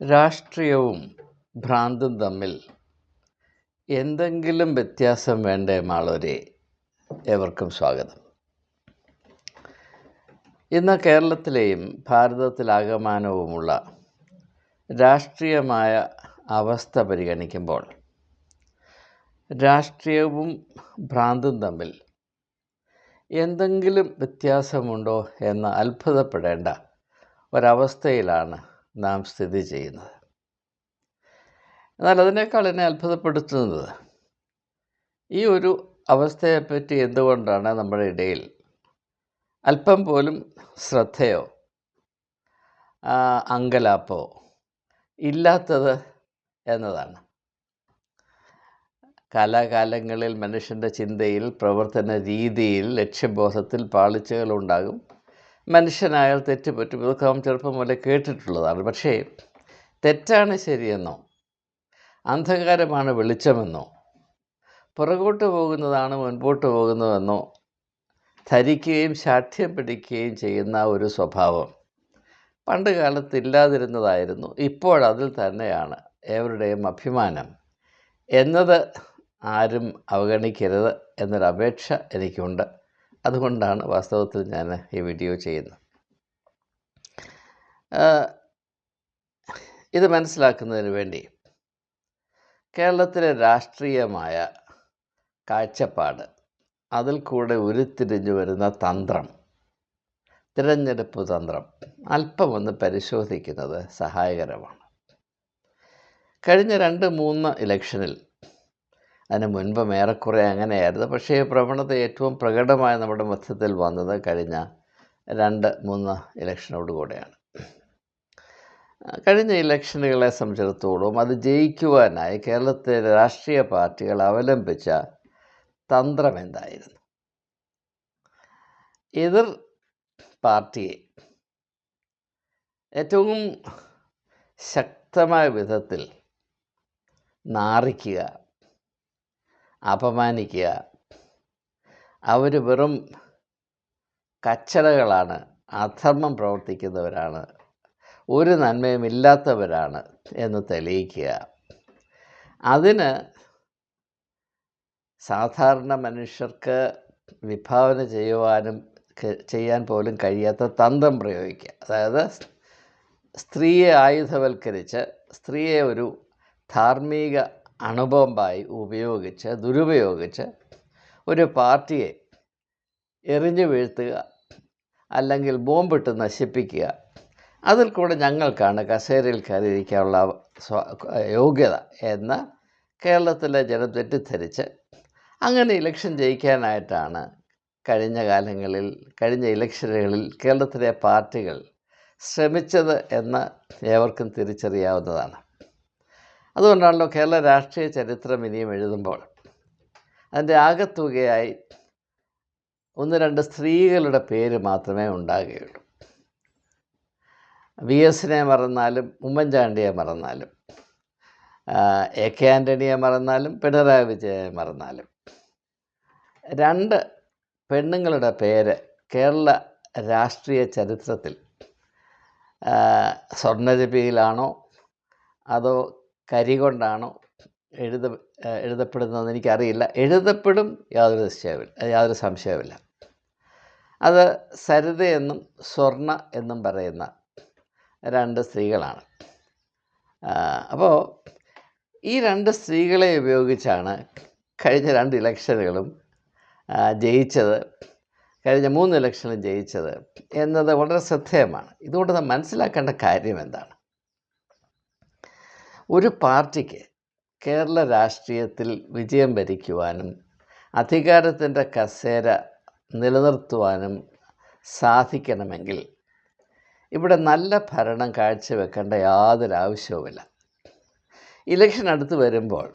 രാഷ്ട്രീയവും ഭ്രാന്തും തമ്മിൽ എന്തെങ്കിലും വ്യത്യാസം വേണ്ടേ മാളൂരെ ഏവർക്കും സ്വാഗതം. ഇന്ന് കേരളത്തിലെയും ഭാരതത്തിലാകമാനവുമുള്ള രാഷ്ട്രീയമായ അവസ്ഥ പരിഗണിക്കുമ്പോൾ രാഷ്ട്രീയവും ഭ്രാന്തും തമ്മിൽ എന്തെങ്കിലും വ്യത്യാസമുണ്ടോ എന്ന് അത്ഭുതപ്പെടേണ്ട ഒരവസ്ഥയിലാണ് നാം സ്ഥിതി ചെയ്യുന്നത്. എന്നാൽ അതിനേക്കാൾ എന്നെ അത്ഭുതപ്പെടുത്തുന്നത് ഈ ഒരു അവസ്ഥയെപ്പറ്റി എന്തുകൊണ്ടാണ് നമ്മുടെ ഇടയിൽ അല്പം പോലും ശ്രദ്ധയോ അങ്കലാപ്പോ ഇല്ലാത്തത് എന്നതാണ്. കാലാകാലങ്ങളിൽ മനുഷ്യന്റെ ചിന്തയിൽ പ്രവർത്തന രീതിയിൽ ലക്ഷ്യബോധത്തിൽ പാളിച്ചകളുണ്ടാകും. മനുഷ്യനായാൽ തെറ്റ് പറ്റും. ഇതൊക്കെ നാം ചെറുപ്പം മുതലേ കേട്ടിട്ടുള്ളതാണ്. പക്ഷേ തെറ്റാണ് ശരിയെന്നോ? അന്ധകാരമാണ് വെളിച്ചമെന്നോ? പുറകോട്ട് പോകുന്നതാണ് മുൻപോട്ട് പോകുന്നതെന്നോ? ധരിക്കുകയും ശാഠ്യം പിടിക്കുകയും ചെയ്യുന്ന ഒരു സ്വഭാവം പണ്ട് കാലത്ത് ഇല്ലാതിരുന്നതായിരുന്നു ഇപ്പോഴതിൽ തന്നെയാണ് ഏവരുടെയും അഭിമാനം. എന്നത് ആരും അവഗണിക്കരുത് എന്നൊരപേക്ഷ എനിക്കുണ്ട്. അതുകൊണ്ടാണ് വാസ്തവത്തിൽ ഞാൻ ഈ വീഡിയോ ചെയ്യുന്നത്. ഇത് മനസ്സിലാക്കുന്നതിന് വേണ്ടി കേരളത്തിലെ രാഷ്ട്രീയമായ കാഴ്ചപ്പാട് അതിൽ കൂടെ ഉരുത്തിരിഞ്ഞു വരുന്ന തന്ത്രം തിരഞ്ഞെടുപ്പ് തന്ത്രം അല്പം ഒന്ന് പരിശോധിക്കുന്നത് സഹായകരമാണ്. കഴിഞ്ഞ രണ്ട് മൂന്ന് ഇലക്ഷനിൽ അതിന് മുൻപും ഏറെക്കുറെ അങ്ങനെയായിരുന്നു. പക്ഷേ പ്രവണത ഏറ്റവും പ്രകടമായി നമ്മുടെ മധ്യത്തിൽ വന്നത് കഴിഞ്ഞ രണ്ട് മൂന്ന് ഇലക്ഷനോട് ഇലക്ഷനോടുകൂടെയാണ് കഴിഞ്ഞ ഇലക്ഷനുകളെ സംബന്ധിച്ചിടത്തോളം അത് ജയിക്കുവാനായി കേരളത്തിലെ രാഷ്ട്രീയ പാർട്ടികൾ അവലംബിച്ച തന്ത്രം എന്തായിരുന്നു? എതിർ പാർട്ടിയെ ഏറ്റവും ശക്തമായ വിധത്തിൽ നാറിക്കുക അപമാനിക്കുക. അവർ വെറും കച്ചടകളാണ് അധർമ്മം പ്രവർത്തിക്കുന്നവരാണ്. ഒരു നന്മയും ഇല്ലാത്തവരാണ് എന്ന് തെളിയിക്കുക. അതിന് സാധാരണ മനുഷ്യർക്ക് വിഭാവന ചെയ്യുവാനും ചെയ്യാൻ പോലും കഴിയാത്ത തന്ത്രം പ്രയോഗിക്കുക. അതായത് സ്ത്രീയെ ആയുധവൽക്കരിച്ച് സ്ത്രീയെ ഒരു ധാർമ്മിക അണുബോംബായി ഉപയോഗിച്ച് ദുരുപയോഗിച്ച് ഒരു പാർട്ടിയെ എറിഞ്ഞു വീഴ്ത്തുക അല്ലെങ്കിൽ ബോംബിട്ട് നശിപ്പിക്കുക അതിൽ കൂടെ ഞങ്ങൾക്കാണ് കസേരയിൽ കയറിയിരിക്കാനുള്ള യോഗ്യത എന്ന് കേരളത്തിലെ ജനം തെറ്റിദ്ധരിച്ച് അങ്ങനെ ഇലക്ഷൻ ജയിക്കാനായിട്ടാണ് കഴിഞ്ഞ കാലങ്ങളിൽ കഴിഞ്ഞ ഇലക്ഷനുകളിൽ കേരളത്തിലെ പാർട്ടികൾ ശ്രമിച്ചത് എന്ന് ഏവർക്കും തിരിച്ചറിയാവുന്നതാണ്. അതുകൊണ്ടാണല്ലോ കേരള രാഷ്ട്രീയ ചരിത്രം ഇനിയും എഴുതുമ്പോൾ അതിന്റെ ആകത്തുകയായി ഒന്ന് രണ്ട് സ്ത്രീകളുടെ പേര് മാത്രമേ ഉണ്ടാകുകയുള്ളൂ. വി എസിനെ മറന്നാലും ഉമ്മൻചാണ്ടിയെ മറന്നാലും എ കെ ആന്റണിയെ മറന്നാലും പിണറായി വിജയനെ മറന്നാലും. രണ്ട് പെണ്ണുങ്ങളുടെ പേര് കേരള രാഷ്ട്രീയ ചരിത്രത്തിൽ സ്വർണജപിയിലാണോ അതോ കരി കൊണ്ടാണോ എഴുത എഴുതപ്പെടുന്നതെന്ന് എനിക്കറിയില്ല. എഴുതപ്പെടും യാതൊരു നിശ്ചയമില്ല യാതൊരു സംശയവുമില്ല. അത് സരിത എന്നും സ്വർണ എന്നും പറയുന്ന രണ്ട് സ്ത്രീകളാണ്. അപ്പോൾ ഈ രണ്ട് സ്ത്രീകളെ ഉപയോഗിച്ചാണ് കഴിഞ്ഞ രണ്ട് ഇലക്ഷനുകളും ജയിച്ചത് കഴിഞ്ഞ മൂന്ന് ഇലക്ഷനും ജയിച്ചത് എന്നത് വളരെ ശ്രദ്ധേയമാണ്. ഇതുകൊണ്ട് നാം മനസ്സിലാക്കേണ്ട കാര്യം എന്താണ്? ഒരു പാർട്ടിക്ക് കേരള രാഷ്ട്രീയത്തിൽ വിജയം ഭരിക്കുവാനും അധികാരത്തിന്റെ കസേര നിലനിർത്തുവാനും സാധിക്കണമെങ്കിൽ ഇവിടെ നല്ല ഭരണം കാഴ്ചവെക്കേണ്ട യാതൊരു ആവശ്യവുമില്ല ഇലക്ഷൻ അടുത്ത് വരുമ്പോൾ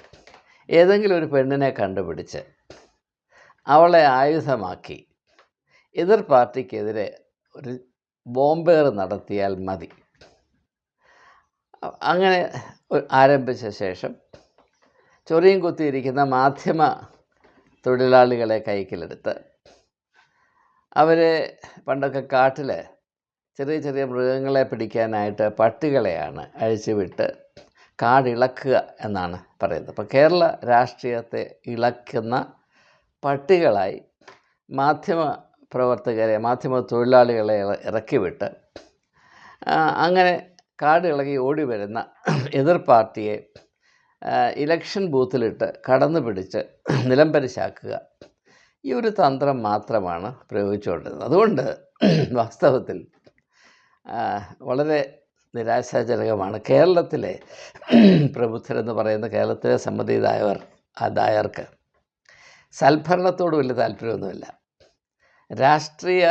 ഏതെങ്കിലും ഒരു പെണ്ണിനെ കണ്ടുപിടിച്ച് അവളെ ആയുധമാക്കി എതിർ പാർട്ടിക്കെതിരെ ഒരു ബോംബേർ നടത്തിയാൽ മതി. അങ്ങനെ ആരംഭിച്ച ശേഷം ചൊറിയും കുത്തിയിരിക്കുന്ന മാധ്യമ തൊഴിലാളികളെ കൈക്കിലെടുത്ത് അവരെ പണ്ടൊക്കെ കാട്ടിൽ ചെറിയ ചെറിയ മൃഗങ്ങളെ പിടിക്കാനായിട്ട് പട്ടികളെയാണ് അഴിച്ചുവിട്ട് കാടിളക്കുക എന്നാണ് പറയുന്നത്. അപ്പോൾ കേരള രാഷ്ട്രീയത്തെ ഇളക്കുന്ന പട്ടികളായി മാധ്യമ പ്രവർത്തകരെ മാധ്യമ തൊഴിലാളികളെ ഇറ- ഇറക്കിവിട്ട് ആ, കാടിളകി ഓടി വരുന്ന എതിർ പാർട്ടിയെ ഇലക്ഷൻ ബൂത്തിലിട്ട് കടന്നു പിടിച്ച് നിലംപരിശാക്കുക ഈ ഒരു തന്ത്രം മാത്രമാണ് പ്രയോഗിച്ചുകൊണ്ടിരുന്നത്. അതുകൊണ്ട് വാസ്തവത്തിൽ വളരെ നിരാശാജനകമാണ്. കേരളത്തിലെ പ്രബുദ്ധരെന്ന് പറയുന്ന കേരളത്തിലെ സമ്മതിദായവർ ദായർക്ക് സൽഭരണത്തോട് വലിയ താല്പര്യമൊന്നുമില്ല. രാഷ്ട്രീയ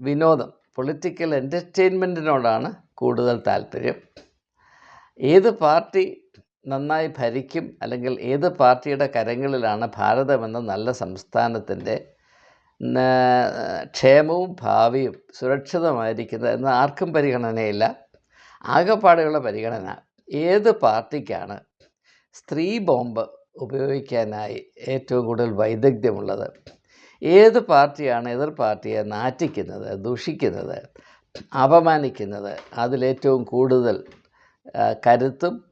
വിനോദം പൊളിറ്റിക്കൽ എന്റർടൈൻമെന്റിനോടാണ് കൂടുതൽ താല്പര്യം. ഏത് പാർട്ടി നന്നായി ഭരിക്കും അല്ലെങ്കിൽ ഏത് പാർട്ടിയുടെ കരങ്ങളിലാണ് ഭാരതമെന്ന നല്ല സംസ്ഥാനത്തിന്റെ ക്ഷേമവും ഭാവിയും സുരക്ഷിതമായിരിക്കുന്നത് എന്ന് ആർക്കും പരിഗണനയില്ല. ആകെപ്പാടെയുള്ള പരിഗണന ഏത് പാർട്ടിക്കാണ് സ്ത്രീ ബോംബ് ഉപയോഗിക്കാനായി ഏറ്റവും കൂടുതൽ വൈദഗ്ധ്യമുള്ളത്? ഏത് പാർട്ടിയാണ് എതിർ പാർട്ടിയെ നാറ്റിക്കുന്നത് ദുഷിക്കുന്നത്? അപമാനിക്കുന്നത് അതിലേറ്റവും കൂടുതൽ കരുത്തും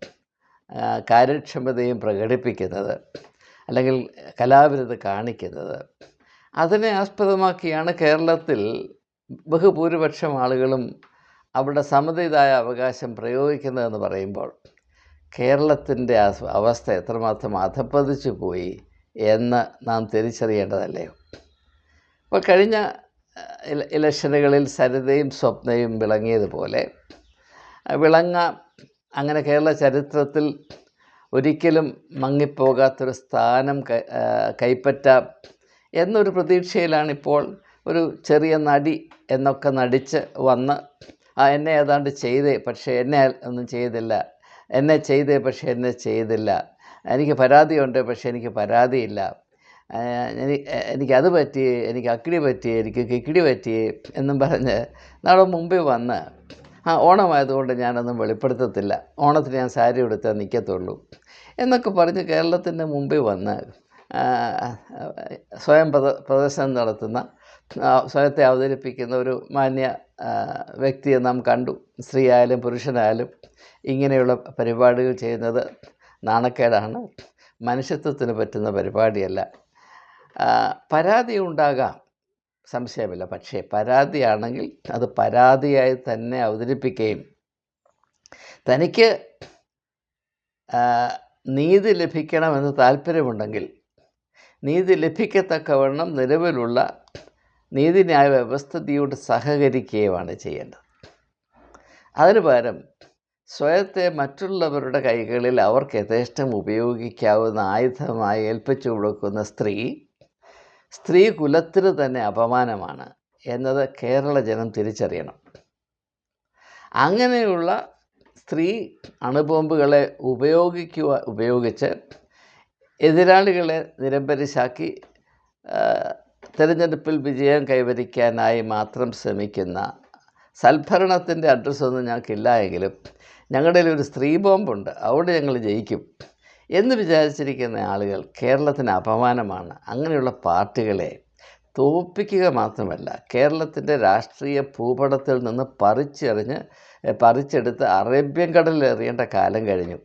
കാര്യക്ഷമതയും പ്രകടിപ്പിക്കുന്നത് അല്ലെങ്കിൽ കലാവിരുത് കാണിക്കുന്നത്. അതിനെ ആസ്പദമാക്കിയാണ് കേരളത്തിൽ ബഹുഭൂരിപക്ഷം ആളുകളും അവരുടെ സമതിതായ അവകാശം പ്രയോഗിക്കുന്നതെന്ന് പറയുമ്പോൾ കേരളത്തിന്റെ അവസ്ഥ എത്രമാത്രം അധപ്പതിച്ചു പോയി എന്ന് നാം തിരിച്ചറിയേണ്ടതല്ലേ? അപ്പോൾ കഴിഞ്ഞ ഇലക്ഷനുകളിൽ സരിതയും സ്വപ്നയും വിളങ്ങിയതുപോലെ വിളങ്ങ അങ്ങനെ കേരള ചരിത്രത്തിൽ ഒരിക്കലും മങ്ങിപ്പോകാത്തൊരു സ്ഥാനം കൈപ്പറ്റാം എന്നൊരു പ്രതീക്ഷയിലാണിപ്പോൾ ഒരു ചെറിയ നടി എന്നൊക്കെ നടിച്ച് വന്ന് ആ എന്നെ ഏതാണ്ട് ചെയ്തേ പക്ഷേ എന്നെ ഒന്നും ചെയ്തില്ല എന്നെ ചെയ്തേ പക്ഷേ എന്നെ ചെയ്തില്ല എനിക്ക് പരാതിയുണ്ട് പക്ഷേ എനിക്ക് പരാതിയില്ല എനിക്കത് പറ്റി എനിക്ക് അക്കിടി പറ്റി എനിക്ക് കിക്കിടി പറ്റി എന്നും പറഞ്ഞ് നാളെ മുമ്പിൽ വന്ന് ആ ഓണമായതുകൊണ്ട് ഞാനൊന്നും വെളിപ്പെടുത്തത്തില്ല. ഓണത്തിന് ഞാൻ സാരി ഉടുത്താൽ നിൽക്കത്തുള്ളൂ. എന്നൊക്കെ പറഞ്ഞ് കേരളത്തിന്റെ മുമ്പിൽ വന്ന് സ്വയം പ്രദ പ്രദർശനം നടത്തുന്ന സ്വയത്തെ അവതരിപ്പിക്കുന്ന ഒരു മാന്യ വ്യക്തിയെ നാം കണ്ടു. സ്ത്രീ ആയാലും പുരുഷനായാലും ഇങ്ങനെയുള്ള പരിപാടികൾ ചെയ്യുന്നത് നാണക്കേടാണ്. മനുഷ്യത്വത്തിന് പറ്റുന്ന പരിപാടിയല്ല. പരാതി ഉണ്ടാകാം. സംശയമില്ല. പക്ഷേ പരാതിയാണെങ്കിൽ അത് പരാതിയായി തന്നെ അവതരിപ്പിക്കുകയും തനിക്ക് നീതി ലഭിക്കണമെന്ന് താല്പര്യമുണ്ടെങ്കിൽ നീതി ലഭിക്കത്തക്കവണ്ണം നിലവിലുള്ള നീതിന്യായ വ്യവസ്ഥിതിയോട് സഹകരിക്കുകയുമാണ് ചെയ്യേണ്ടത്. അതിനു പകരം സ്വയത്തെ മറ്റുള്ളവരുടെ കൈകളിൽ അവർക്ക് യഥേഷ്ടം ഉപയോഗിക്കാവുന്ന ആയുധമായി ഏൽപ്പിച്ചു കൊടുക്കുന്ന സ്ത്രീ സ്ത്രീ കുലത്തിന് തന്നെ അപമാനമാണ് എന്നത് കേരള ജനം തിരിച്ചറിയണം. അങ്ങനെയുള്ള സ്ത്രീ അണുബോംബുകളെ ഉപയോഗിക്കുക ഉപയോഗിച്ച് എതിരാളികളെ നിരമ്പരിശാക്കി തിരഞ്ഞെടുപ്പിൽ വിജയം കൈവരിക്കാനായി മാത്രം ശ്രമിക്കുന്ന സൽഭരണത്തിന്റെ അഡ്രസ്സൊന്നും ഞങ്ങൾക്കില്ല എങ്കിലും ഞങ്ങളുടെ ഒരു സ്ത്രീ ബോംബുണ്ട് അവിടെ ഞങ്ങൾ ജയിക്കും. എന്ന് വിചാരിച്ചിരിക്കുന്ന ആളുകൾ കേരളത്തിന് അപമാനമാണ്. അങ്ങനെയുള്ള പാർട്ടികളെ തോൽപ്പിക്കുക മാത്രമല്ല കേരളത്തിന്റെ രാഷ്ട്രീയ ഭൂപടത്തിൽ നിന്ന് പറിച്ചെറിഞ്ഞ് പറിച്ചെടുത്ത് അറേബ്യൻ കടലിൽ എറിയേണ്ട കാലം കഴിഞ്ഞു.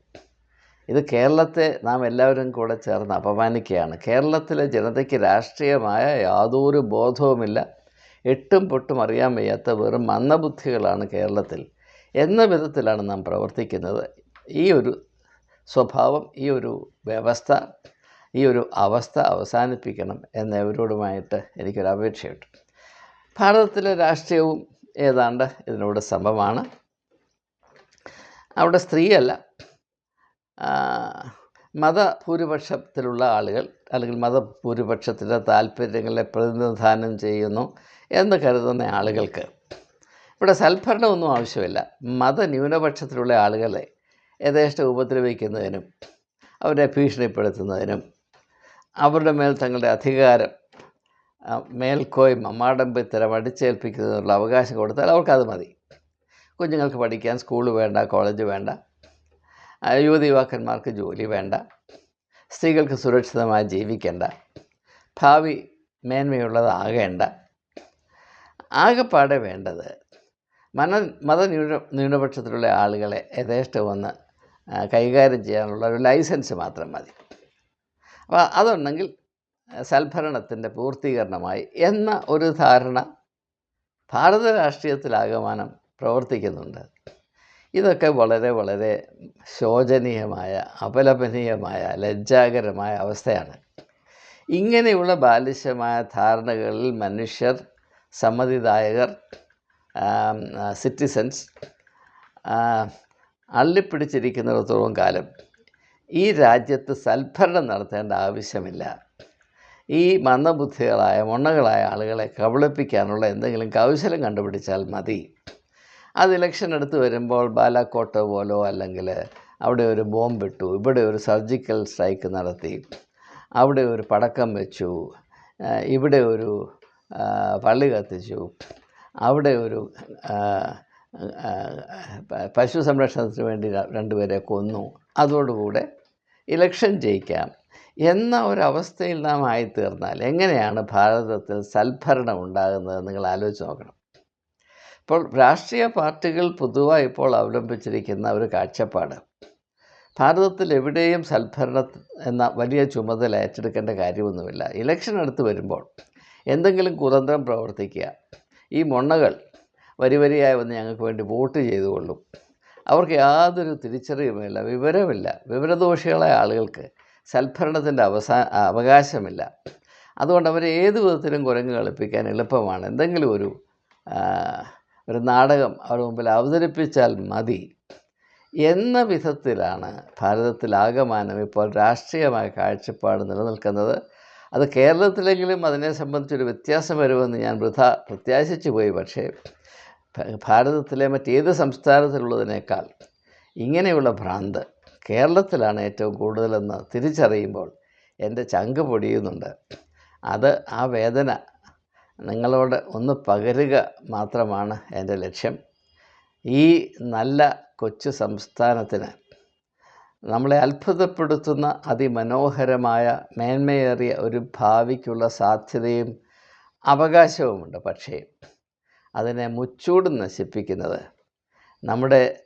ഇത് കേരളത്തെ നാം എല്ലാവരും കൂടെ ചേർന്ന് അപമാനിക്കുകയാണ്. കേരളത്തിലെ ജനതയ്ക്ക് രാഷ്ട്രീയമായ യാതൊരു ബോധവുമില്ല. എട്ടും പൊട്ടും അറിയാൻ വയ്യാത്ത വെറും മന്ദബുദ്ധികളാണ് കേരളത്തിൽ. എന്ന വിധത്തിലാണ് നാം പ്രവർത്തിക്കുന്നത്. ഈ ഒരു സ്വഭാവം ഈ ഒരു വ്യവസ്ഥ ഈ ഒരു അവസ്ഥ അവസാനിപ്പിക്കണം എന്നവരോടുമായിട്ട് എനിക്കൊരു അപേക്ഷയുണ്ട്. ഭാരതത്തിലെ രാഷ്ട്രീയവും ഏതാണ്ട് ഇതിനോട് സമമാണ്. അവിടെ സ്ത്രീയല്ല. മതഭൂരിപക്ഷത്തിലുള്ള ആളുകൾ അല്ലെങ്കിൽ മതഭൂരിപക്ഷത്തിന്റെ താല്പര്യങ്ങളെ പ്രതിനിധാനം ചെയ്യുന്നു എന്ന് കരുതുന്ന ആളുകൾക്ക് ഇവിടെ സൽഭരണമൊന്നും ആവശ്യമില്ല. മതന്യൂനപക്ഷത്തിലുള്ള ആളുകളെ യഥേഷ്ടം ഉപദ്രവിക്കുന്നതിനും അവരെ ഭീഷണിപ്പെടുത്തുന്നതിനും അവരുടെ മേൽ തങ്ങളുടെ അധികാരം മേൽക്കോയ്മ മാടമ്പിത്തരം അടിച്ചേൽപ്പിക്കുന്നതിനുള്ള അവകാശം കൊടുത്താൽ അവർക്കത് മതി. കുഞ്ഞുങ്ങൾക്ക് പഠിക്കാൻ സ്കൂൾ വേണ്ട കോളേജ് വേണ്ട യുവതി യുവാക്കന്മാർക്ക് ജോലി വേണ്ട സ്ത്രീകൾക്ക് സുരക്ഷിതമായി ജീവിക്കേണ്ട ഭാവി മേന്മയുള്ളതാകേണ്ട. ആകെപ്പാടെ വേണ്ടത് മന മത ന്യൂന ന്യൂനപക്ഷത്തിലുള്ള ആളുകളെ യഥേഷ്ടം വന്ന് കൈകാര്യം ചെയ്യാനുള്ള ഒരു ലൈസൻസ് മാത്രം മതി. അപ്പോൾ അതുണ്ടെങ്കിൽ സൽഭരണത്തിന്റെ പൂർത്തീകരണമായി എന്ന ഒരു ധാരണ ഭാരത രാഷ്ട്രീയത്തിലാകമാനം പ്രവർത്തിക്കുന്നുണ്ട്. ഇതൊക്കെ വളരെ വളരെ ശോചനീയമായ അപലപനീയമായ ലജ്ജാകരമായ അവസ്ഥയാണ്. ഇങ്ങനെയുള്ള ബാലിശമായ ധാരണകളിൽ മനുഷ്യർ സമ്മതിദായകർ സിറ്റിസൻസ് അള്ളിപ്പിടിച്ചിരിക്കുന്നിടത്തോളം കാലം ഈ രാജ്യത്ത് സൽഭരണം നടത്തേണ്ട ആവശ്യമില്ല. ഈ മന്ദബുദ്ധികളായ മൊണ്ണകളായ ആളുകളെ കബളിപ്പിക്കാനുള്ള എന്തെങ്കിലും കൗശലം കണ്ടുപിടിച്ചാൽ മതി. അത് ഇലക്ഷൻ എടുത്ത് വരുമ്പോൾ ബാലാക്കോട്ട് പോലോ അല്ലെങ്കിൽ അവിടെ ഒരു ബോംബിട്ടു ഇവിടെ ഒരു സർജിക്കൽ സ്ട്രൈക്ക് നടത്തി അവിടെ ഒരു പടക്കം വെച്ചു ഇവിടെ ഒരു പള്ളി കത്തിച്ചു അവിടെ ഒരു പശു സംരക്ഷണത്തിന് വേണ്ടി രണ്ടുപേരെ കൊന്നു. അതോടുകൂടെ ഇലക്ഷൻ ജയിക്കാം എന്ന ഒരവസ്ഥയിൽ നാം ആയിത്തീർന്നാൽ എങ്ങനെയാണ് ഭാരതത്തിൽ സൽഭരണം ഉണ്ടാകുന്നത് നിങ്ങൾ ആലോചിച്ച് നോക്കണം. ഇപ്പോൾ രാഷ്ട്രീയ പാർട്ടികൾ പൊതുവായി ഇപ്പോൾ അവലംബിച്ചിരിക്കുന്ന ഒരു കാഴ്ചപ്പാട്. ഭാരതത്തിൽ എവിടെയും സൽഭരണ എന്ന വലിയ ചുമതല ഏറ്റെടുക്കേണ്ട കാര്യമൊന്നുമില്ല. ഇലക്ഷൻ അടുത്ത് വരുമ്പോൾ എന്തെങ്കിലും കുതന്ത്രം പ്രവർത്തിക്കുക. ഈ മൊണ്ണകൾ വരി വരിയായി വന്ന് ഞങ്ങൾക്ക് വേണ്ടി വോട്ട് ചെയ്തുകൊള്ളും. അവർക്ക് യാതൊരു തിരിച്ചറിവുമില്ല വിവരമില്ല വിവരദോഷികളായ ആളുകൾക്ക് സൽഭരണത്തിന്റെ അവസാ അവകാശമില്ല. അതുകൊണ്ട് അവരെ ഏത് വിധത്തിലും കുരങ്ങ് കളിപ്പിക്കാൻ എളുപ്പമാണ്. എന്തെങ്കിലും ഒരു ഒരു നാടകം അവരുടെ മുമ്പിൽ അവതരിപ്പിച്ചാൽ മതി. എന്ന വിധത്തിലാണ് ഭാരതത്തിലാകമാനം ഇപ്പോൾ രാഷ്ട്രീയമായ കാഴ്ചപ്പാട് നിലനിൽക്കുന്നത്. അത് കേരളത്തിലെങ്കിലും അതിനെ സംബന്ധിച്ചൊരു വ്യത്യാസം വരുമെന്ന് ഞാൻ വൃഥ പ്രത്യാശിച്ചു പോയി. പക്ഷേ ഭാരതത്തിലെ മറ്റേത് സംസ്ഥാനത്തിലുള്ളതിനേക്കാൾ ഇങ്ങനെയുള്ള ഭ്രാന്ത് കേരളത്തിലാണ് ഏറ്റവും കൂടുതലെന്ന് തിരിച്ചറിയുമ്പോൾ എന്റെ ചങ്ക് പൊടിയുന്നുണ്ട്. അത് ആ വേദന നിങ്ങളോട് ഒന്ന് പകരുക മാത്രമാണ് എന്റെ ലക്ഷ്യം. ഈ നല്ല കൊച്ചു സംസ്ഥാനത്തിന് നമ്മളെ അത്ഭുതപ്പെടുത്തുന്ന അതിമനോഹരമായ മേന്മയേറിയ ഒരു ഭാവിക്കുള്ള സാധ്യതയും അവകാശവുമുണ്ട്. പക്ഷേ അതിനെ മുച്ചൂട് നശിപ്പിക്കുന്നത്. നമ്മുടെ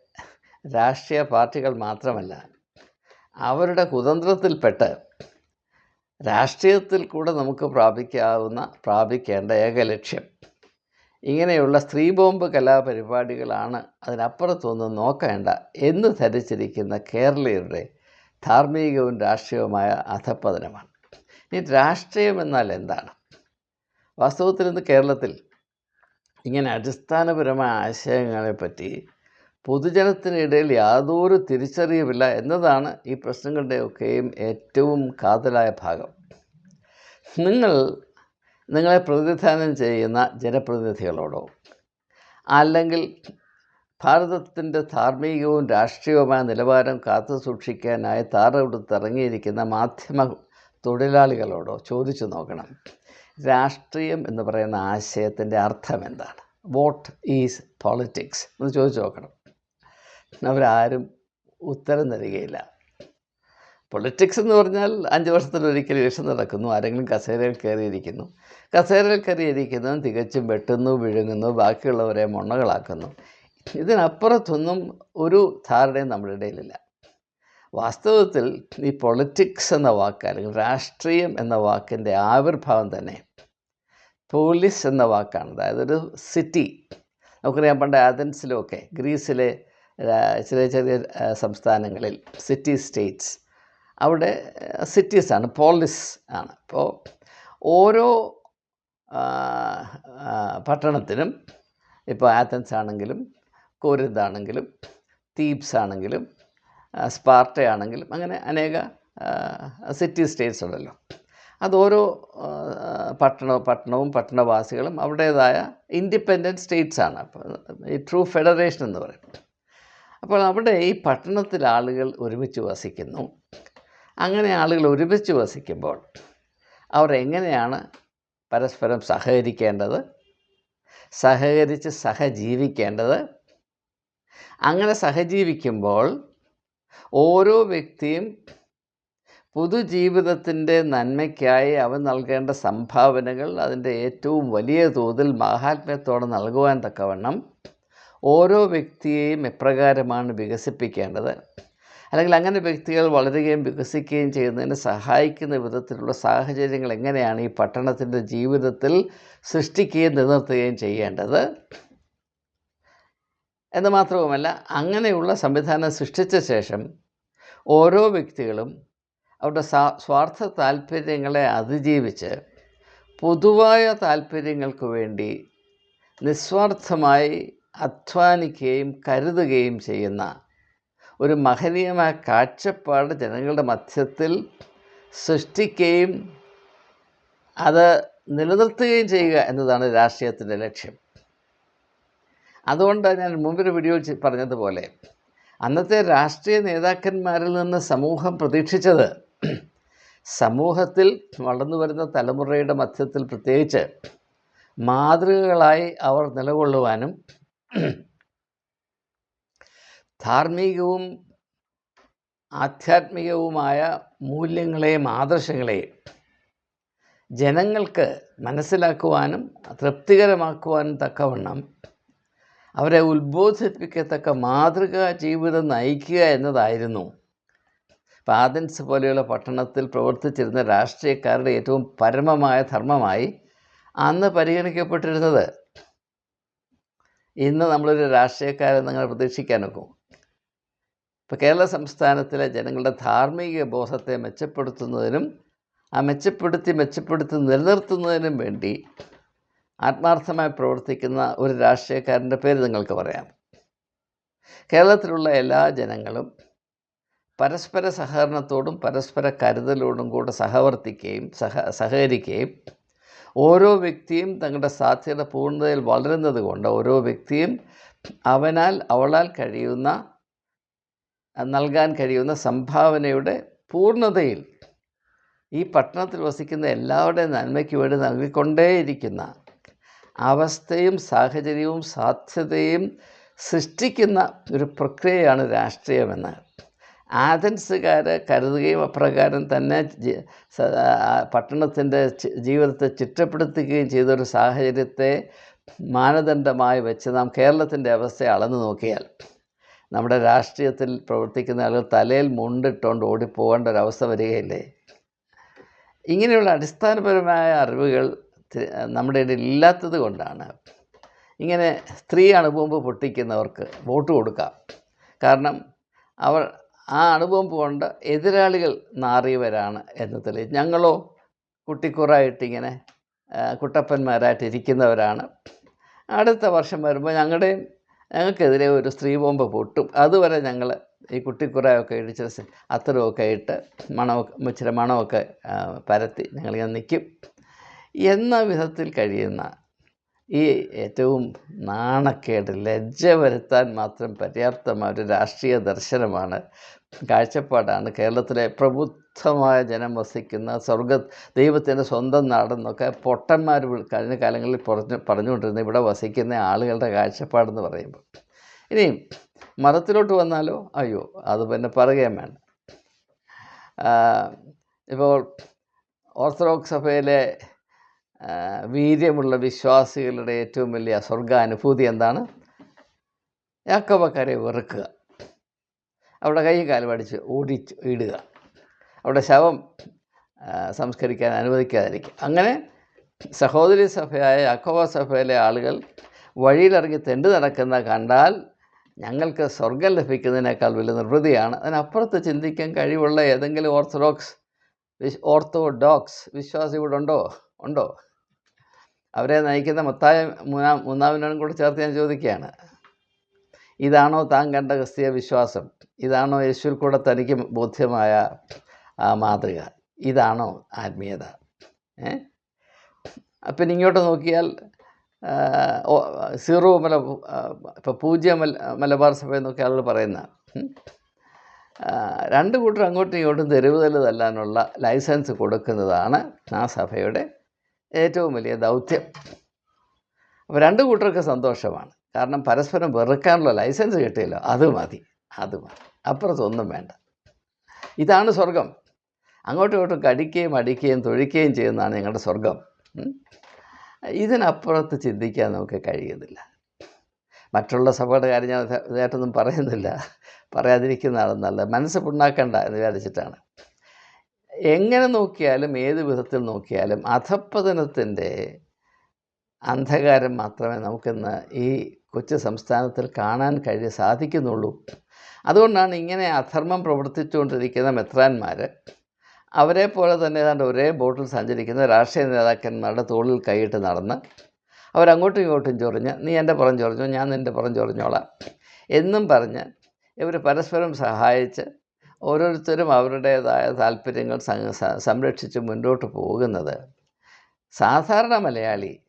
രാഷ്ട്രീയ പാർട്ടികൾ മാത്രമല്ല അവരുടെ കുതന്ത്രത്തിൽപ്പെട്ട് രാഷ്ട്രീയത്തിൽ കൂടെ നമുക്ക് പ്രാപിക്കാവുന്ന പ്രാപിക്കേണ്ട ഏക ലക്ഷ്യം. ഇങ്ങനെയുള്ള സ്ത്രീ ബോംബ് കലാപരിപാടികളാണ് അതിനപ്പുറത്തൊന്നും നോക്കേണ്ട എന്ന് ധരിച്ചിരിക്കുന്ന കേരളീയരുടെ ധാർമ്മികവും രാഷ്ട്രീയവുമായ അധപ്പതനമാണ് ഇനി രാഷ്ട്രീയം എന്നാൽ എന്താണ്? വാസ്തവത്തിൽ ഇന്ന് കേരളത്തിൽ ഇങ്ങനെ അടിസ്ഥാനപരമായ ആശയങ്ങളെപ്പറ്റി പൊതുജനത്തിനിടയിൽ യാതൊരു തിരിച്ചറിയുമില്ല എന്നതാണ് ഈ പ്രശ്നങ്ങളുടെയൊക്കെയും ഏറ്റവും കാതലായ ഭാഗം. നിങ്ങൾ നിങ്ങളെ പ്രതിനിധാനം ചെയ്യുന്ന ജനപ്രതിനിധികളോടോ അല്ലെങ്കിൽ ഭാരതത്തിന്റെ ധാർമ്മികവും രാഷ്ട്രീയവുമായ നിലവാരം കാത്തു സൂക്ഷിക്കാനായി താറെടുത്തിറങ്ങിയിരിക്കുന്ന മാധ്യമ തൊഴിലാളികളോടോ ചോദിച്ചു നോക്കണം. രാഷ്ട്രീയം എന്ന് പറയുന്ന ആശയത്തിന്റെ അർത്ഥം എന്താണ്? വാട്ട് ഈസ് പോളിറ്റിക്സ് എന്ന് ചോദിച്ചു നോക്കണം. അവരാരും ഉത്തരം തരികയില്ല. പൊളിറ്റിക്സ് എന്ന് പറഞ്ഞാൽ അഞ്ച് വർഷത്തിലൊരിക്കൽ ഇലക്ഷൻ നടക്കുന്നു. ആരെങ്കിലും കസേരയിൽ കയറിയിരിക്കുന്നു. കസേരയിൽ കയറിയിരിക്കുന്നവൻ തികച്ചും വെട്ടുന്നു വിഴുങ്ങുന്നു ബാക്കിയുള്ളവരെ മൊണ്ണകളാക്കുന്നു ഇതിനപ്പുറത്തൊന്നും ഒരു ധാരണയും നമ്മുടെ ഇടയിലില്ല. വാസ്തവത്തിൽ ഈ പൊളിറ്റിക്സ് എന്ന വാക്ക് അല്ലെങ്കിൽ രാഷ്ട്രീയം എന്ന വാക്കിന്റെ ആവിർഭാവം തന്നെ പോലീസ് എന്ന വാക്കാണ്. അതായത് ഒരു സിറ്റി നമുക്കറിയാം പണ്ട് ആഥൻസിലുമൊക്കെ ഗ്രീസിലെ ചെറിയ ചെറിയ സംസ്ഥാനങ്ങളിൽ സിറ്റി സ്റ്റേറ്റ്സ് അവിടെ സിറ്റീസാണ് പോളിസ് ആണ് അപ്പോൾ ഓരോ പട്ടണത്തിനും ഇപ്പോൾ ആഥൻസ് ആണെങ്കിലും കോരിന്താണെങ്കിലും തീബ്സ് ആണെങ്കിലും ആ, സ്പാർട്ട ആണെങ്കിലും അങ്ങനെ അനേക സിറ്റി സ്റ്റേറ്റ്സ് ഉണ്ടല്ലോ. അത് ഓരോ പട്ടണ പട്ടണവും പട്ടണവാസികളും അവരുടേതായ ഇൻഡിപെൻഡന്റ് ആണ്. അപ്പോൾ ഈ ട്രൂ ഫെഡറേഷൻ എന്ന് പറയും. അപ്പോൾ അവിടെ ഈ പട്ടണത്തിൽ ആളുകൾ ഒരുമിച്ച് വസിക്കുന്നു. അങ്ങനെ ആളുകൾ ഒരുമിച്ച് വസിക്കുമ്പോൾ അവർ എങ്ങനെയാണ് പരസ്പരം സഹകരിക്കേണ്ടത്? സഹകരിച്ച് സഹജീവിക്കേണ്ടത്? അങ്ങനെ സഹജീവിക്കുമ്പോൾ ഓരോ വ്യക്തിയും പൊതുജീവിതത്തിന്റെ നന്മയ്ക്കായി അവൻ നൽകേണ്ട സംഭാവനകൾ അതിന്റെ ഏറ്റവും വലിയ തോതിൽ മഹാത്മ്യത്തോടെ നൽകുവാൻ തക്കവണ്ണം ഓരോ വ്യക്തിയെയും എപ്രകാരമാണ് വികസിപ്പിക്കേണ്ടത്. അല്ലെങ്കിൽ അങ്ങനെ വ്യക്തികൾ വളരുകയും വികസിക്കുകയും ചെയ്യുന്നതിന് സഹായിക്കുന്ന വിധത്തിലുള്ള സാഹചര്യങ്ങൾ എങ്ങനെയാണ് ഈ പട്ടണത്തിന്റെ ജീവിതത്തിൽ സൃഷ്ടിക്കുകയും നിലനിർത്തുകയും ചെയ്യേണ്ടത്? എന്ന് മാത്രവുമല്ല അങ്ങനെയുള്ള സംവിധാനം സൃഷ്ടിച്ച ശേഷം ഓരോ വ്യക്തികളും അവരുടെ സ്വാർത്ഥ താല്പര്യങ്ങളെ അതിജീവിച്ച് പൊതുവായ താല്പര്യങ്ങൾക്ക് വേണ്ടി നിസ്വാർത്ഥമായി അധ്വാനിക്കുകയും കരുതുകയും ചെയ്യുന്ന ഒരു മഹനീയമായ കാഴ്ചപ്പാട് ജനങ്ങളുടെ മധ്യത്തിൽ സൃഷ്ടിക്കുകയും അത് നിലനിർത്തുകയും ചെയ്യുക എന്നതാണ് രാഷ്ട്രീയത്തിന്റെ ലക്ഷ്യം. അതുകൊണ്ട് ഞാൻ മുമ്പൊരു വീഡിയോയിൽ പറഞ്ഞതുപോലെ അന്നത്തെ രാഷ്ട്രീയ നേതാക്കന്മാരിൽ നിന്ന് സമൂഹം പ്രതീക്ഷിച്ചത് സമൂഹത്തിൽ വളർന്നു വരുന്ന തലമുറയുടെ മധ്യത്തിൽ പ്രത്യേകിച്ച് മാതൃകകളായി അവർ നിലകൊള്ളുവാനും ധാർമ്മികവും ആധ്യാത്മികവുമായ മൂല്യങ്ങളെയും ആദർശങ്ങളെയും ജനങ്ങൾക്ക് മനസ്സിലാക്കുവാനും തൃപ്തികരമാക്കുവാനും തക്കവണ്ണം അവരെ ഉത്ബോധിപ്പിക്കത്തക്ക മാതൃക ജീവിതം നയിക്കുക എന്നതായിരുന്നു. പാതൻസ് പോലെയുള്ള പട്ടണത്തിൽ പ്രവർത്തിച്ചിരുന്ന രാഷ്ട്രീയക്കാരുടെ ഏറ്റവും പരമമായ ധർമ്മമായി അന്ന് പരിഗണിക്കപ്പെട്ടിരുന്നത്. ഇന്ന് നമ്മളൊരു രാഷ്ട്രീയക്കാരെ നിങ്ങൾ പ്രതീക്ഷിക്കാൻ നോക്കും. ഇപ്പോൾ കേരള സംസ്ഥാനത്തിലെ ജനങ്ങളുടെ ധാർമ്മിക ബോധത്തെ മെച്ചപ്പെടുത്തുന്നതിനും ആ മെച്ചപ്പെടുത്തി മെച്ചപ്പെടുത്തി നിലനിർത്തുന്നതിനും വേണ്ടി ആത്മാർത്ഥമായി പ്രവർത്തിക്കുന്ന ഒരു രാഷ്ട്രീയക്കാരന്റെ പേര് നിങ്ങൾക്ക് പറയാം. കേരളത്തിലുള്ള എല്ലാ ജനങ്ങളും പരസ്പര സഹകരണത്തോടും പരസ്പര കരുതലോടും കൂടെ സഹവർത്തിക്കുകയും സഹ സഹകരിക്കുകയും ഓരോ വ്യക്തിയും തങ്ങളുടെ സാധ്യത പൂർണതയിൽ വളരുന്നത് കൊണ്ട് ഓരോ വ്യക്തിയും അവനാൽ അവളാൽ കഴിയുന്ന നൽകാൻ കഴിയുന്ന സംഭാവനയുടെ പൂർണതയിൽ ഈ പട്ടണത്തിൽ വസിക്കുന്ന എല്ലാവരുടെയും നന്മയ്ക്ക് വേണ്ടി നൽകിക്കൊണ്ടേയിരിക്കുന്ന അവസ്ഥയും സാഹചര്യവും സാധ്യതയും സൃഷ്ടിക്കുന്ന ഒരു പ്രക്രിയയാണ് രാഷ്ട്രീയമെന്ന്. ആഥൻസുകാർ കരുതുകയും അപ്രകാരം തന്നെ പട്ടണത്തിന്റെ ജീവിതത്തെ ചിട്ടപ്പെടുത്തുകയും ചെയ്തൊരു സാഹചര്യത്തെ മാനദണ്ഡമായി വെച്ച് നാം കേരളത്തിന്റെ അവസ്ഥയെ അളന്നു നോക്കിയാൽ നമ്മുടെ രാഷ്ട്രീയത്തിൽ പ്രവർത്തിക്കുന്ന ആളുകൾ തലയിൽ മുണ്ടിട്ടുകൊണ്ട് ഓടിപ്പോകേണ്ട ഒരവസ്ഥ വരികയില്ലേ? ഇങ്ങനെയുള്ള അടിസ്ഥാനപരമായ അറിവുകൾ നമ്മുടെ ഇടയിൽ ഇല്ലാത്തത് കൊണ്ടാണ്. ഇങ്ങനെ സ്ത്രീ അണുബോംബ് പൊട്ടിക്കുന്നവർക്ക് വോട്ട് കൊടുക്കാം. കാരണം അവർ ആ അണുബോംബ് കൊണ്ട് എതിരാളികൾ നാറിയവരാണ് എന്ന് തെളിയിച്ചു ഞങ്ങളോ കുട്ടിക്കുറായിട്ടിങ്ങനെ കുട്ടപ്പന്മാരായിട്ട് ഇരിക്കുന്നവരാണ്. അടുത്ത വർഷം വരുമ്പോൾ ഞങ്ങളുടെയും ഞങ്ങൾക്കെതിരെ ഒരു സ്ത്രീ ബോംബ് പൊട്ടും. അതുവരെ ഞങ്ങൾ ഈ കുട്ടിക്കുറയൊക്കെ ഇടിച്ച് അത്തരമൊക്കെ ഇട്ട് മണമൊക്കെ ഇച്ചിരി മണമൊക്കെ പരത്തി ഞങ്ങളിങ്ങനെ നിൽക്കും എന്ന വിധത്തിൽ കഴിയുന്ന ഈ ഏറ്റവും നാണക്കേട് ലജ്ജ വരുത്താൻ മാത്രം പര്യാപ്തമായ ഒരു രാഷ്ട്രീയ ദർശനമാണ് കാഴ്ചപ്പാടാണ്. കേരളത്തിലെ പ്രബുദ്ധമായ ജനം വസിക്കുന്ന സ്വർഗ ദൈവത്തിന്റെ സ്വന്തം നാടെന്നൊക്കെ പൊട്ടന്മാർ കഴിഞ്ഞ കാലങ്ങളിൽ പറഞ്ഞു പറഞ്ഞുകൊണ്ടിരുന്ന ഇവിടെ വസിക്കുന്ന ആളുകളുടെ കാഴ്ചപ്പാടെന്ന് പറയുമ്പോൾ. ഇനിയും മതത്തിലോട്ട് വന്നാലോ? അയ്യോ അത് പിന്നെ പറയുകയും വേണ്ട. ഇപ്പോൾ ഓർത്തഡോക്സ് സഭയിലെ വീര്യമുള്ള വിശ്വാസികളുടെ ഏറ്റവും വലിയ സ്വർഗാനുഭൂതി എന്താണ്? യാക്കോബക്കാരെ വെറുക്കുക. അവിടെ കൈ കാലും അടിച്ച് ഓടി ഇടുക. അവിടെ ശവം സംസ്കരിക്കാൻ അനുവദിക്കാതിരിക്കുക. അങ്ങനെ സഹോദരി സഭയായ യാക്കോബ സഭയിലെ ആളുകൾ വഴിയിലിറങ്ങി തെണ്ട് നടക്കുന്ന കണ്ടാൽ ഞങ്ങൾക്ക് സ്വർഗം ലഭിക്കുന്നതിനേക്കാൾ വലിയ നിർവൃതിയാണ്. അതിനപ്പുറത്ത് ചിന്തിക്കാൻ കഴിവുള്ള ഏതെങ്കിലും ഓർത്തഡോക്സ് ഓർത്തോഡോക്സ് വിശ്വാസി ഇവിടെ ഉണ്ടോ? ഉണ്ടോ? അവരെ നയിക്കുന്ന മത്തായ മൂന്നാം മൂന്നാമിനോടും കൂടെ ചേർത്ത് ഞാൻ ചോദിക്കുകയാണ്. ഇതാണോ താൻ കണ്ട ക്രിസ്തീയ വിശ്വാസം? ഇതാണോ യേശുവിൽ കൂടെ തനിക്ക് ബോധ്യമായ മാതൃക? ഇതാണോ ആത്മീയത? അപ്പം ഇങ്ങോട്ട് നോക്കിയാൽ സീറോ മല ഇപ്പോൾ പൂജ്യ മല മലബാർ സഭ എന്നൊക്കെ ആളുകൾ പറയുന്ന രണ്ട് കൂട്ടർ അങ്ങോട്ടും ഇങ്ങോട്ടും തെരുവുതൽ തല്ലാനുള്ള ലൈസൻസ് കൊടുക്കുന്നതാണ് ആ സഭയുടെ ഏറ്റവും വലിയ ദൗത്യം. അപ്പോൾ രണ്ട് കൂട്ടർക്ക് സന്തോഷമാണ്. കാരണം പരസ്പരം വെറുക്കാനുള്ള ലൈസൻസ് കിട്ടിയല്ലോ അത് മതി അത് മതി. അപ്പുറത്തൊന്നും വേണ്ട. ഇതാണ് സ്വർഗം അങ്ങോട്ടും ഇങ്ങോട്ടും കടിക്കുകയും അടിക്കുകയും തൊഴിക്കുകയും ചെയ്യുന്നതാണ് ഞങ്ങളുടെ സ്വർഗം ഇതിനപ്പുറത്ത് ചിന്തിക്കാൻ നമുക്ക് കഴിയുന്നില്ല. മറ്റുള്ള സഭയുടെ കാര്യം ഞാൻ ഇതായിട്ടൊന്നും പറയുന്നില്ല. പറയാതിരിക്കുന്നതാണ് നല്ലത്. മനസ്സ് പുണ്ണാക്കണ്ട എന്ന് വിചാരിച്ചിട്ടാണ്. എങ്ങനെ നോക്കിയാലും ഏത് വിധത്തിൽ നോക്കിയാലും അധപ്പതനത്തിന്റെ അന്ധകാരം മാത്രമേ നമുക്കിന്ന് ഈ കൊച്ചു സംസ്ഥാനത്തിൽ കാണാൻ കഴിയ സാധിക്കുന്നുള്ളൂ. അതുകൊണ്ടാണ് ഇങ്ങനെ അധർമ്മം പ്രവർത്തിച്ചുകൊണ്ടിരിക്കുന്ന മെത്രാന്മാർ അവരെ പോലെ തന്നെ ഏതാണ്ട് ഒരേ ബോട്ടിൽ സഞ്ചരിക്കുന്ന രാഷ്ട്രീയ നേതാക്കന്മാരുടെ തോളിൽ കൈയിട്ട് നടന്ന് അവരങ്ങോട്ടും ഇങ്ങോട്ടും ചൊറിഞ്ഞ് നീ എന്റെ പുറം ചൊറിഞ്ഞോ? ഞാൻ നിന്റെ പുറം ചൊറിഞ്ഞോളാം എന്നും പറഞ്ഞ് ഇവർ പരസ്പരം സഹായിച്ച് ഓരോരുത്തരും അവരുടേതായ താല്പര്യങ്ങൾ സംരക്ഷിച്ച് മുന്നോട്ട് പോകുന്നത്. സാധാരണ മലയാളി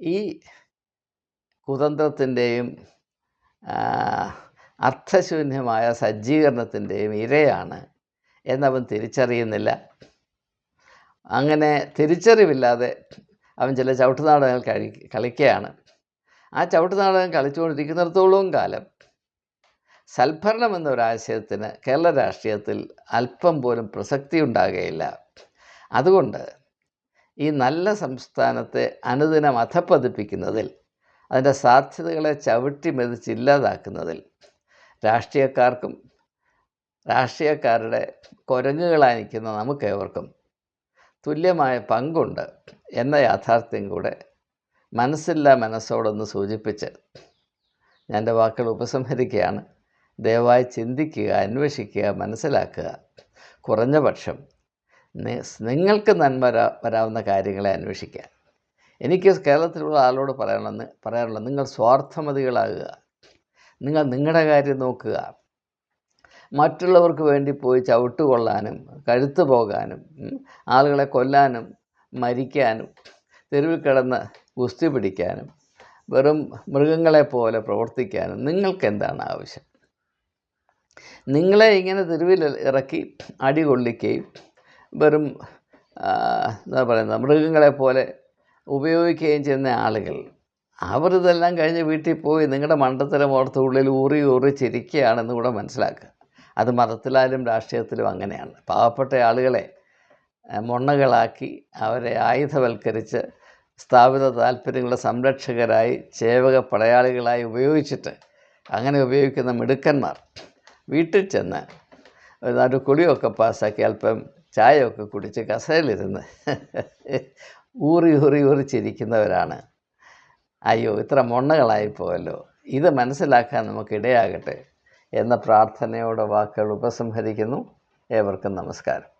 ഈ കുതന്ത്രത്തിന്റെയും അർത്ഥശൂന്യമായ സജ്ജീകരണത്തിന്റെയും ഇരയാണ് എന്നവൻ തിരിച്ചറിയുന്നില്ല. അങ്ങനെ തിരിച്ചറിവില്ലാതെ അവൻ ചില ചവിട്ടുനാടകങ്ങൾ കഴി കളിക്കുകയാണ്. ആ ചവിട്ടുനാടകം കളിച്ചുകൊണ്ടിരിക്കുന്നിടത്തോളം കാലം സൽഭരണം എന്നൊരാശയത്തിന് കേരള രാഷ്ട്രീയത്തിൽ അല്പം പോലും പ്രസക്തി ഉണ്ടാകുകയില്ല അതുകൊണ്ട് ഈ നല്ല സംസ്ഥാനത്തെ അനുദിനം അധപ്പതിപ്പിക്കുന്നതിൽ അതിന്റെ സാധ്യതകളെ ചവിട്ടി മെതിച്ചില്ലാതാക്കുന്നതിൽ രാഷ്ട്രീയക്കാർക്കും രാഷ്ട്രീയക്കാരുടെ കുരങ്ങുകളായി നിൽക്കുന്ന നമുക്കേവർക്കും തുല്യമായ പങ്കുണ്ട് എന്ന യാഥാർത്ഥ്യം കൂടെ മനസ്സില്ല മനസ്സോടൊന്ന് സൂചിപ്പിച്ച് ഞാൻ എന്റെ വാക്കുകൾ ഉപസംഹരിക്കുകയാണ്. ദയവായി ചിന്തിക്കുക അന്വേഷിക്കുക മനസ്സിലാക്കുക. കുറഞ്ഞ പക്ഷം നിങ്ങൾക്ക് നന്മ വരാവുന്ന കാര്യങ്ങളെ അന്വേഷിക്കുക. എനിക്ക് കേരളത്തിലുള്ള ആളോട് പറയാനുള്ള പറയാനുള്ളത് നിങ്ങൾ സ്വാർത്ഥമതികളാകുക. നിങ്ങൾ നിങ്ങളുടെ കാര്യം നോക്കുക. മറ്റുള്ളവർക്ക് വേണ്ടി പോയി ചവിട്ടുകൊള്ളാനും കഴുത്തു പോകാനും ആളുകളെ കൊല്ലാനും മരിക്കാനും തെരുവിൽ കിടന്ന് ഗുസ്തി പിടിക്കാനും വെറും മൃഗങ്ങളെ പോലെ പ്രവർത്തിക്കാനും നിങ്ങൾക്ക് എന്താണ് ആവശ്യം? നിങ്ങളെ ഇങ്ങനെ തെരുവിൽ ഇറക്കി അടി കൊള്ളിക്കുകയും വെറും എന്താ പറയുന്നത് മൃഗങ്ങളെ പോലെ ഉപയോഗിക്കുകയും ചെയ്യുന്ന ആളുകൾ അവർ ഇതെല്ലാം കഴിഞ്ഞ് വീട്ടിൽ പോയി നിങ്ങളുടെ മണ്ടത്തരം ഓർത്ത് ഉള്ളിൽ ഊറി ഊറി ചിരിക്കുകയാണെന്ന് കൂടെ മനസ്സിലാക്കുക. അത് മതത്തിലായാലും രാഷ്ട്രീയത്തിലും അങ്ങനെയാണ്. പാവപ്പെട്ട ആളുകളെ മുണ്ണകളാക്കി അവരെ ആയുധവൽക്കരിച്ച് സ്ഥാപിത താല്പര്യങ്ങളുടെ സംരക്ഷകരായി സേവക പടയാളികളായി ഉപയോഗിച്ചിട്ട് അങ്ങനെ ഉപയോഗിക്കുന്ന മിടുക്കന്മാർ വീട്ടിൽ ചെന്ന് ഒരു കുളിയൊക്കെ പാസ്സാക്കി അല്പം ചായയൊക്കെ കുടിച്ച് കസയിലിരുന്ന് ഊറി ഊറി ഊറി ചിരിക്കുന്നവരാണ്. അയ്യോ ഇത്ര മൊണ്ണകളായിപ്പോയല്ലോ. ഇത് മനസ്സിലാക്കാൻ നമുക്കിടയാകട്ടെ എന്ന പ്രാർത്ഥനയോടെ വാക്കുകൾ ഉപസംഹരിക്കുന്നു. ഏവർക്കും നമസ്കാരം.